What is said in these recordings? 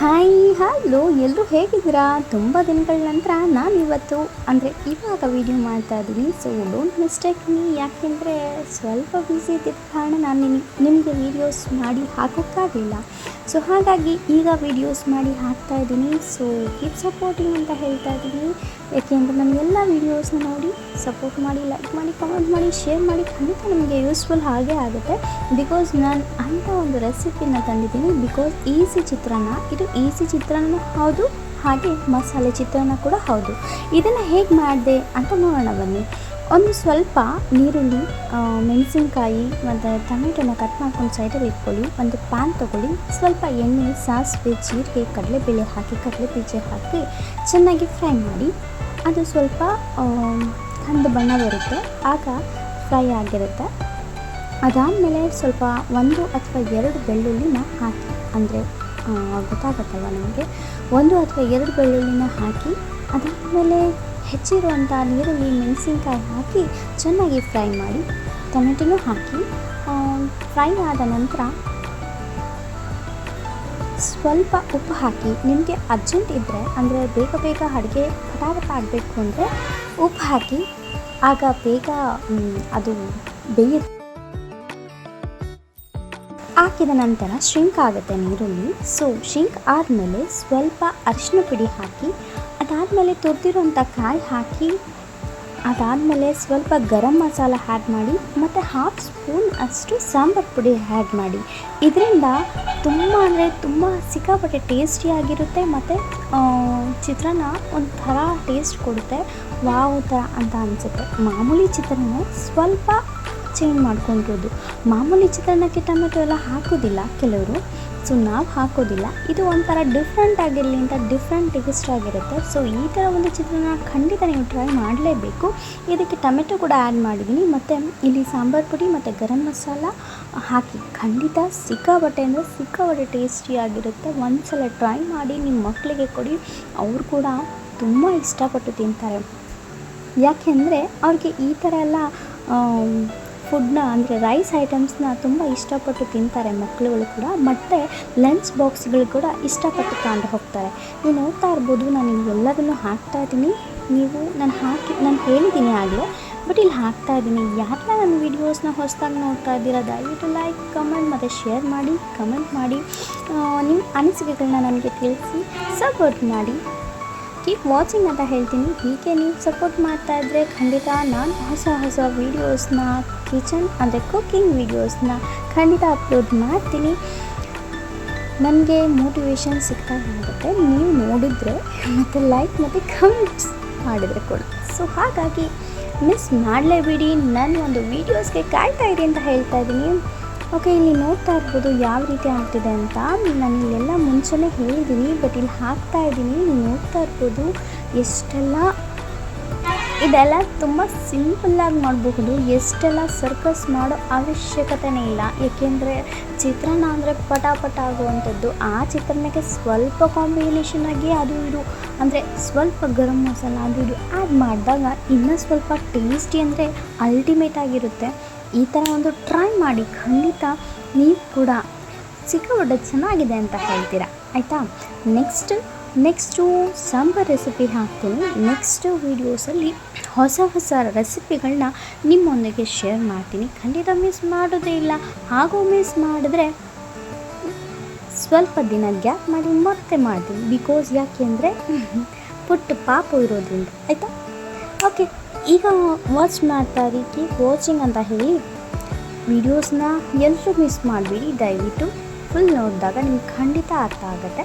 Hi hello ಎಲ್ಲರೂ ಹೇಗಿದ್ದೀರಾ? ತುಂಬ ದಿನಗಳ ನಂತರ ನಾನು ಇವತ್ತು ಅಂದರೆ ಇವಾಗ ವೀಡಿಯೋ ಮಾಡ್ತಾ ಇದ್ದೀನಿ. ಸೊ ಡೋಂಟ್ ಮಿಸ್ಟೇಕ್ ಮೀ ಯಾಕೆಂದರೆ ಸ್ವಲ್ಪ ಬ್ಯುಸಿ ಇದ್ದಿದ್ದ ಕಾರಣ ನಾನು ನಿಮ್, ನಿಮಗೆ ವೀಡಿಯೋಸ್ ಮಾಡಿ ಹಾಕೋಕ್ಕಾಗಲಿಲ್ಲ ಸೊ ಹಾಗಾಗಿ ಈಗ ವೀಡಿಯೋಸ್ ಮಾಡಿ ಹಾಕ್ತಾ ಇದ್ದೀನಿ. ಸೊ ಕೀಪ್ ಸಪೋರ್ಟಿಂಗ್ ಅಂತ ಹೇಳ್ತಾ ಇದ್ದೀನಿ. ಯಾಕೆಂದರೆ ನನ್ನ ಎಲ್ಲ ವೀಡಿಯೋಸ್ನ ನೋಡಿ ಸಪೋರ್ಟ್ ಮಾಡಿ ಲೈಕ್ ಮಾಡಿ ಕಮೆಂಟ್ ಮಾಡಿ ಶೇರ್ ಮಾಡಿ ಖಂಡಿತ ನಮಗೆ ಯೂಸ್ಫುಲ್ ಹಾಗೆ ಆಗುತ್ತೆ. ಬಿಕಾಸ್ ನಾನು ಅಂಥ ಒಂದು ರೆಸಿಪಿನ ತಂದಿದ್ದೀನಿ. Because easy chitranna. ಇದು ಈಸಿ ಚಿತ್ರಾನ್ನ ಹೌದು, ಹಾಗೆ ಮಸಾಲೆ ಚಿತ್ರಾನ್ನ ಕೂಡ ಹೌದು. ಇದನ್ನು ಹೇಗೆ ಮಾಡಿದೆ ಅಂತ ನೋಡೋಣ ಬನ್ನಿ. ಒಂದು ಸ್ವಲ್ಪ ನೀರುಳ್ಳಿ ಮೆಣಸಿನ್ಕಾಯಿ, ಮತ್ತು ಟೊಮೆಟೊನ ಕಟ್ ಮಾಡ್ಕೊಂಡು ಸೈಡಲ್ಲಿ ಇಟ್ಕೊಳ್ಳಿ. ಒಂದು ಪ್ಯಾನ್ ತೊಗೊಳ್ಳಿ. ಸ್ವಲ್ಪ ಎಣ್ಣೆ, ಸಾಸಿವೆ, ಜೀರಿಗೆ, ಕಡಲೆಬೇಳೆ ಹಾಕಿ ಕಡಲೆ ಬೀಜ ಹಾಕಿ ಚೆನ್ನಾಗಿ ಫ್ರೈ ಮಾಡಿ. ಅದು ಸ್ವಲ್ಪ ಕಂದು ಬಣ್ಣ ಬರುತ್ತೆ, ಆಗ ಫ್ರೈ ಆಗಿರುತ್ತೆ. ಅದಾದಮೇಲೆ ಸ್ವಲ್ಪ ಒಂದು ಅಥವಾ ಎರಡು ಬೆಳ್ಳುಳ್ಳಿನ ಹಾಕಿ, ಅಂದರೆ ಗೊತ್ತಾಗತ್ತಲ್ವ ನಮಗೆ? ಒಂದು ಅಥವಾ ಎರಡು ಬೆಳ್ಳುಳ್ಳಿನ ಹಾಕಿ, ಅದಾದಮೇಲೆ ಹೆಚ್ಚಿರುವಂಥ ನೀರಲ್ಲಿ ಮೆಣಸಿನ್ಕಾಯಿ ಹಾಕಿ ಚೆನ್ನಾಗಿ ಫ್ರೈ ಮಾಡಿ, ಟೊಮೆಟೊನೂ ಹಾಕಿ ಫ್ರೈ ಆದ ನಂತರ ಸ್ವಲ್ಪ ಉಪ್ಪು ಹಾಕಿ, ನಿಮಗೆ ಅರ್ಜೆಂಟ್ ಇದ್ದರೆ ಅಂದರೆ ಬೇಗ ಬೇಗ ಅಡುಗೆ ಪಟಾಪಟ ಆಗಬೇಕು ಅಂದರೆ ಉಪ್ಪು ಹಾಕಿ, ಆಗ ಬೇಗ ಅದು ಬೇಯುತ್ತೆ. ಹಾಕಿದ ನಂತರ ಶ್ರಿಂಕ್ ಆಗುತ್ತೆ ನೀರುಳ್ಳಿ ಸೊ ಶ್ರಿಂಕ್ ಆದಮೇಲೆ ಸ್ವಲ್ಪ ಅರಿಶಿನ ಪುಡಿ ಹಾಕಿ, ಅದಾದಮೇಲೆ ತುರಿದಿರುವಂಥ ಕಾಯಿ ಹಾಕಿ, ಅದಾದಮೇಲೆ ಸ್ವಲ್ಪ ಗರಂ ಮಸಾಲ ಆ್ಯಡ್ ಮಾಡಿ, ಮತ್ತು ಹಾಫ್ ಸ್ಪೂನ್ ಅಷ್ಟು ಸಾಂಬಾರು ಪುಡಿ ಆ್ಯಡ್ ಮಾಡಿ. ಇದರಿಂದ ತುಂಬ ಅಂದರೆ ತುಂಬ ಸಿಕ್ಕಾಪಟ್ಟೆ ಟೇಸ್ಟಿಯಾಗಿರುತ್ತೆ ಮತ್ತು ಚಿತ್ರಾನ್ನ ಒಂಥರ ಟೇಸ್ಟ್ ಕೊಡುತ್ತೆ. ವಾವ್ ಥರ ಅಂತ ಅನಿಸುತ್ತೆ. ಮಾಮೂಲಿ ಚಿತ್ರಾನ್ನ ಸ್ವಲ್ಪ ಚೇಂಜ್ ಮಾಡ್ಕೊಂಡಿರೋದು ಮಾಮೂಲಿ ಚಿತ್ರಾನ್ನಕ್ಕೆ ಟೊಮೆಟೊ ಎಲ್ಲ ಹಾಕೋದಿಲ್ಲ ಕೆಲವರು. ಸೊ ನಾವು ಹಾಕೋದಿಲ್ಲ. ಇದು ಒಂಥರ ಡಿಫ್ರೆಂಟ್ ಆಗಿರಲಿ ಅಂತ ಡಿಫ್ರೆಂಟ್ ಟೇಸ್ಟ್ ಆಗಿರುತ್ತೆ. ಸೊ ಈ ಥರ ಒಂದು ಚಿತ್ರಾನ್ನ ಖಂಡಿತ ನೀವು ಟ್ರೈ ಮಾಡಲೇಬೇಕು. ಇದಕ್ಕೆ ಟೊಮೆಟೊ ಕೂಡ ಆ್ಯಡ್ ಮಾಡಿದ್ದೀನಿ. ಮತ್ತು ಇಲ್ಲಿ ಸಾಂಬಾರು ಪುಡಿ ಮತ್ತು ಗರಂ ಮಸಾಲ ಹಾಕಿ ಖಂಡಿತ ಸಿಕ್ಕಾಬಟ್ಟೆ ಅಂದರೆ ಸಿಕ್ಕಾಬಟ್ಟೆ ಟೇಸ್ಟಿಯಾಗಿರುತ್ತೆ ಒಂದ್ಸಲ ಟ್ರೈ ಮಾಡಿ ನಿಮ್ಮ ಮಕ್ಕಳಿಗೆ ಕೊಡಿ. ಅವರು ಕೂಡ ತುಂಬ ಇಷ್ಟಪಟ್ಟು ತಿಂತಾರೆ. ಯಾಕೆಂದರೆ ಅವ್ರಿಗೆ ಈ ಥರ ಎಲ್ಲ ಫುಡ್ನ ಅಂದರೆ ರೈಸ್ ಐಟಮ್ಸ್ನ ತುಂಬ ಇಷ್ಟಪಟ್ಟು ತಿಂತಾರೆ ಮಕ್ಕಳುಗಳು ಕೂಡ. ಮತ್ತು ಲಂಚ್ ಬಾಕ್ಸ್ಗಳು ಕೂಡ ಇಷ್ಟಪಟ್ಟು ತಗೊಂಡು ಹೋಗ್ತಾರೆ. ನೀವು ನೋಡ್ತಾ ಇರ್ಬೋದು, ನಾನು ಎಲ್ಲದನ್ನು ಹಾಕ್ತಾ ಇದ್ದೀನಿ. ನೀವು ನಾನು ಹಾಕಿ, ನಾನು ಹೇಳಿದ್ದೀನಿ ಆಗಲೇ, ಬಟ್ ಇಲ್ಲಿ ಹಾಕ್ತಾ ಇದ್ದೀನಿ. ಯಾರನ್ನ ನನ್ನ ವೀಡಿಯೋಸ್ನ ಹೊಸದಾಗಿ ನೋಡ್ತಾ ಇದ್ದೀರಾ, ದಯವಿಟ್ಟು ಲೈಕ್, ಕಮೆಂಟ್ ಮತ್ತು ಶೇರ್ ಮಾಡಿ, ಕಮೆಂಟ್ ಮಾಡಿ ನಿಮ್ಮ ಅನಿಸಿಕೆಗಳನ್ನ ನನಗೆ ತಿಳಿಸಿ, ಸಪೋರ್ಟ್ ಮಾಡಿ. ಕೀಪ್ ವಾಚಿಂಗ್ ಅಂತ ಹೇಳ್ತೀನಿ. ಹೀಗೆ ನೀವು ಸಪೋರ್ಟ್ ಮಾಡ್ತಾ ಇದ್ರೆ ಖಂಡಿತ ನಾನು ಹೊಸ ಹೊಸ ವೀಡಿಯೋಸ್ನ ಕಿಚನ್ ಅಂದರೆ ಕುಕ್ಕಿಂಗ್ ವೀಡಿಯೋಸ್ನ ಖಂಡಿತ ಅಪ್ಲೋಡ್ ಮಾಡ್ತೀನಿ. ನನಗೆ ಮೋಟಿವೇಶನ್ ಸಿಗ್ತಾ ಇರುತ್ತೆ ನೀವು ನೋಡಿದರೆ ಮತ್ತು ಲೈಕ್ ಮತ್ತು ಕಮೆಂಟ್ಸ್ ಮಾಡಿದರೆ ಕೂಡ. ಸೊ ಹಾಗಾಗಿ ಮಿಸ್ ಮಾಡಲೇಬಿಡಿ. ನನ್ನ ಒಂದು ವೀಡಿಯೋಸ್ಗೆ ಕಾಯ್ತಾ ಇರಿ ಅಂತ ಹೇಳ್ತಾ ಇದ್ದೀನಿ. ಓಕೆ, ಇಲ್ಲಿ ನೋಡ್ತಾ ಇರ್ಬೋದು ಯಾವ ರೀತಿ ಆಗ್ತಿದೆ ಅಂತ. ನಾನು ಇಲ್ಲೆಲ್ಲ ಮುಂಚೆನೇ ಹೇಳಿದ್ದೀನಿ ಬಟ್ ಇಲ್ಲಿ ಹಾಕ್ತಾ ಇದ್ದೀನಿ. ನೋಡ್ತಾ ಇರ್ಬೋದು ಎಷ್ಟೆಲ್ಲ ಇದೆಲ್ಲ ತುಂಬ ಸಿಂಪಲ್ಲಾಗಿ ಮಾಡಬಹುದು. ಎಷ್ಟೆಲ್ಲ ಸರ್ಕಸ್ ಮಾಡೋ ಅವಶ್ಯಕತೆನೇ ಇಲ್ಲ. ಏಕೆಂದರೆ ಚಿತ್ರಾನ್ನ ಅಂದರೆ ಪಟ ಪಟ ಆಗುವಂಥದ್ದು. ಆ ಚಿತ್ರಾನ್ನಕ್ಕೆ ಸ್ವಲ್ಪ ಕಾಂಬಿನೇಷನ್ ಆಗಿ ಅದು ಇದು ಅಂದರೆ ಸ್ವಲ್ಪ ಗರಂ ಮಸಾಲ, ಅದು ಇದು ಆ್ಯಡ್ ಮಾಡಿದಾಗ ಇನ್ನೂ ಸ್ವಲ್ಪ ಟೇಸ್ಟಿ ಅಂದರೆ ಅಲ್ಟಿಮೇಟ್ ಆಗಿರುತ್ತೆ. ಈ ಥರ ಒಂದು ಟ್ರೈ ಮಾಡಿ ಖಂಡಿತ ನೀವು ಕೂಡ ಸಿಕ್ಕಾಪಟ್ಟೆ ಚೆನ್ನಾಗಿದೆ ಅಂತ ಹೇಳ್ತೀರಾ, ಆಯಿತಾ? ನೆಕ್ಸ್ಟ್ ನೆಕ್ಸ್ಟು ಸಾಂಬಾರ್ ರೆಸಿಪಿ ಹಾಕ್ತೀನಿ. ನೆಕ್ಸ್ಟ್ ವೀಡಿಯೋಸಲ್ಲಿ ಹೊಸ ಹೊಸ ರೆಸಿಪಿಗಳನ್ನ ನಿಮ್ಮೊಂದಿಗೆ ಶೇರ್ ಮಾಡ್ತೀನಿ. ಖಂಡಿತ ಮಿಸ್ ಮಾಡೋದೇ ಇಲ್ಲ. ಹಾಗೂ ಮಿಸ್ ಮಾಡಿದ್ರೆ ಸ್ವಲ್ಪ ದಿನ ಗ್ಯಾಪ್ ಮಾಡಿ ಮತ್ತೆ ಮಾಡ್ತೀನಿ. ಬಿಕಾಸ್ ಯಾಕೆಂದರೆ ಪುಟ್ಟ ಪಾಪು ಇರೋದ್ರಿಂದ, ಆಯಿತಾ? ಓಕೆ, ಈಗ ವಾಚ್ ಮಾಡ್ತಾ ರೀತಿ ವಾಚಿಂಗ್ ಅಂತ ಹೇಳಿ ವೀಡಿಯೋಸ್ನ ಎಲ್ಲರೂ ಮಿಸ್ ಮಾಡಬೇಡಿ, ದಯವಿಟ್ಟು ಫುಲ್ ನೋಡಿದಾಗ ನಿಮ್ಗೆ ಖಂಡಿತ ಅರ್ಥ ಆಗುತ್ತೆ.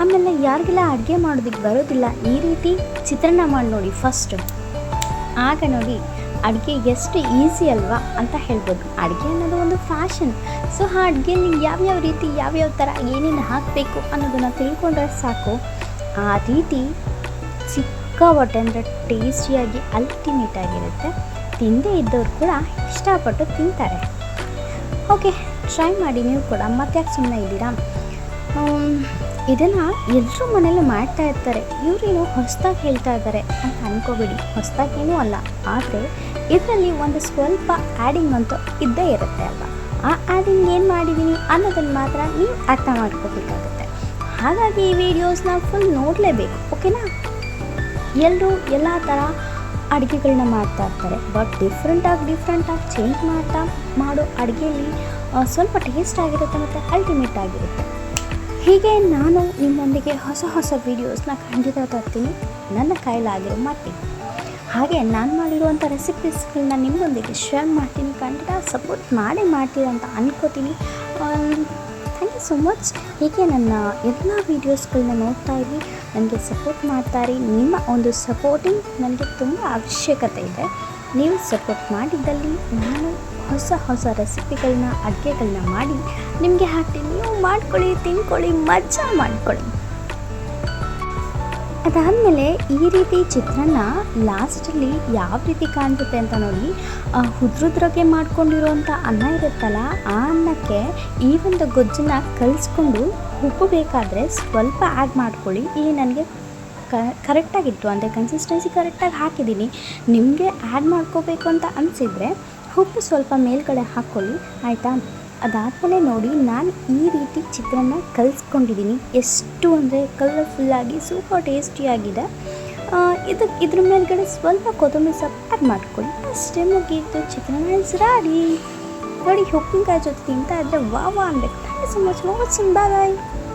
ಆಮೇಲೆ ಯಾರಿಗೆಲ್ಲ ಅಡುಗೆ ಮಾಡೋದಕ್ಕೆ ಬರೋದಿಲ್ಲ, ಈ ರೀತಿ ಚಿತ್ರಾನ್ನ ಮಾಡಿ ನೋಡಿ ಫಸ್ಟು ಆಗ ನೋಡಿ, ಅಡುಗೆ ಎಷ್ಟು ಈಸಿ ಅಲ್ವಾ ಅಂತ ಹೇಳ್ಬೋದು. ಅಡುಗೆ ಅನ್ನೋದು ಒಂದು ಫ್ಯಾಷನ್ ಸೊ ಆ ಅಡುಗೆಯಲ್ಲಿ ಯಾವ್ಯಾವ ರೀತಿ, ಯಾವ್ಯಾವ ಥರ ಏನೇನು ಹಾಕಬೇಕು ಅನ್ನೋದನ್ನು ತಿಳ್ಕೊಂಡ್ರೆ ಸಾಕು. ಆ ರೀತಿ ಸಿಕ್ಕಾಪಟ್ಟೆ ಅಂದರೆ ಟೇಸ್ಟಿಯಾಗಿ ಅಲ್ಟಿಮೇಟ್ ಆಗಿರುತ್ತೆ ತಿಂದೇ ಇದ್ದವ್ರು ಕೂಡ ಇಷ್ಟಪಟ್ಟು ತಿಂತಾರೆ. ಓಕೆ ಟ್ರೈ ಮಾಡಿ ನೀವು ಕೂಡ ಮತ್ತೆ ಯಾಕೆ ಸುಮ್ಮನೆ ಇದ್ದೀರಾ? ಇದನ್ನು ಎಲ್ಲರೂ ಮನೇಲಿ ಮಾಡ್ತಾ ಇರ್ತಾರೆ. ಇವರೇನು ಹೊಸ್ದಾಗಿ ಹೇಳ್ತಾ ಇದ್ದಾರೆ ಅಂತ ಅನ್ಕೋಬೇಡಿ. ಹೊಸ್ದಾಗೇನೂ ಅಲ್ಲ. ಆದರೆ ಇದರಲ್ಲಿ ಒಂದು ಸ್ವಲ್ಪ ಆ್ಯಡಿಂಗ್ ಅಂತೂ ಇದ್ದೇ ಇರುತ್ತೆ ಅಲ್ವಾ? ಆ ಆ್ಯಡಿಂಗ್ ಏನು ಮಾಡಿದ್ದೀನಿ ಅನ್ನೋದನ್ನು ಮಾತ್ರ ನೀವು ಅರ್ಥ ಮಾಡ್ಕೋಬೇಕಾಗುತ್ತೆ. ಹಾಗಾಗಿ ಈ ವಿಡಿಯೋಸ್ನ ಫುಲ್ ನೋಡಲೇಬೇಕು ಓಕೆನಾ ಎಲ್ಲರೂ ಎಲ್ಲ ಥರ ಅಡುಗೆಗಳನ್ನ ಮಾಡ್ತಾ ಇರ್ತಾರೆ. ಬಟ್ ಡಿಫ್ರೆಂಟಾಗಿ ಡಿಫ್ರೆಂಟಾಗಿ ಚೇಂಜ್ ಮಾಡ್ತಾ ಮಾಡೋ ಅಡುಗೆಯಲ್ಲಿ ಸ್ವಲ್ಪ ಟೇಸ್ಟ್ ಆಗಿರುತ್ತೆ ಮತ್ತು ಅಲ್ಟಿಮೇಟ್ ಆಗಿರುತ್ತೆ. ಹೀಗೆ ನಾನು ನಿಮ್ಮೊಂದಿಗೆ ಹೊಸ ಹೊಸ ವೀಡಿಯೋಸ್ನ ಖಂಡಿತ ತರ್ತೀನಿ. ನನ್ನ ಕೈಲಾಗಿರೋ ಮಟ್ಟಿಗೆ ಹಾಗೆ ನಾನು ಮಾಡಿರುವಂಥ ರೆಸಿಪೀಸ್ಗಳನ್ನ ನಿಮ್ಮೊಂದಿಗೆ ಶೇರ್ ಮಾಡ್ತೀನಿ. ಖಂಡಿತ ಸಪೋರ್ಟ್ ಮಾಡೇ ಮಾಡ್ತೀರ ಅಂತ ಯು ಸೊ ಮಚ್ ಹೀಗೆ ನನ್ನ ಎಲ್ಲ ವೀಡಿಯೋಸ್ಗಳನ್ನ ನೋಡ್ತಾ ಇರಿ. ನನಗೆ ಸಪೋರ್ಟ್ ಮಾಡ್ತಾ ಇರಿ ನಿಮ್ಮ ಒಂದು ಸಪೋರ್ಟಿಂಗ್ ನನಗೆ ತುಂಬ ಅವಶ್ಯಕತೆ ಇದೆ. ನೀವು ಸಪೋರ್ಟ್ ಮಾಡಿದ್ದಲ್ಲಿ ನಾನು ಹೊಸ ಹೊಸ ರೆಸಿಪಿಗಳನ್ನ ಅಡುಗೆಗಳನ್ನ ಮಾಡಿ ನಿಮಗೆ ಹಾಕ್ತೀನಿ. ನೀವು ಮಾಡ್ಕೊಳ್ಳಿ, ತಿನ್ಕೊಳ್ಳಿ, ಮಜಾ ಮಾಡ್ಕೊಳ್ಳಿ. ಅದಾದಮೇಲೆ ಈ ರೀತಿ ಚಿತ್ರಾನ್ನ ಲಾಸ್ಟಲ್ಲಿ ಯಾವ ರೀತಿ ಕಾಣಿಸುತ್ತೆ ಅಂತ ನೋಡಿ ಹುದ್ರುದ್ರಕ್ಕೆ ಮಾಡ್ಕೊಂಡಿರುವಂಥ ಅನ್ನ ಇರುತ್ತಲ್ಲ, ಆ ಅನ್ನಕ್ಕೆ ಈ ಒಂದು ಗೊಜ್ಜನ್ನ ಕಲಿಸ್ಕೊಂಡು ಉಪ್ಪು ಬೇಕಾದರೆ ಸ್ವಲ್ಪ ಆ್ಯಡ್ ಮಾಡ್ಕೊಳ್ಳಿ. ಇಲ್ಲಿ ನನಗೆ ಕ, ಕರೆಕ್ಟಾಗಿತ್ತು, ಅಂದರೆ ಕನ್ಸಿಸ್ಟೆನ್ಸಿ ಕರೆಕ್ಟಾಗಿ ಹಾಕಿದ್ದೀನಿ. ನಿಮಗೆ ಆ್ಯಡ್ ಮಾಡ್ಕೋಬೇಕು ಅಂತ ಅನಿಸಿದರೆ ಉಪ್ಪು ಸ್ವಲ್ಪ ಮೇಲ್ಗಡೆ ಹಾಕ್ಕೊಳ್ಳಿ, ಆಯಿತಾ? ಅದಾದಮೇಲೆ ನೋಡಿ, ನಾನು ಈ ರೀತಿ ಚಿತ್ರಾನ್ನ ಕಲಿಸ್ಕೊಂಡಿದ್ದೀನಿ ಎಷ್ಟು ಅಂದರೆ ಕಲರ್ಫುಲ್ಲಾಗಿ ಸೂಪರ್ ಟೇಸ್ಟಿಯಾಗಿದೆ ಇದು ಇದ್ರ ಮೇಲ್ಗಡೆ ಸ್ವಲ್ಪ ಕೊತ್ತಂಬರಿ ಸೊಪ್ಪು ಆ್ಯಡ್ ಮಾಡ್ಕೊಳ್ಳಿ. ಅಷ್ಟೇ ಮುಗೀತು. ಚಿತ್ರಾನ್ನ ಇಸ್ ರೆಡಿ ನೋಡಿ, ಉಪ್ಪಿನಕಾಯಿ ಜೊತೆ ತಿಂತಾ ಇದ್ದರೆ ವಾ ಅನ್ಬೇಕು. Thank you so much watching bye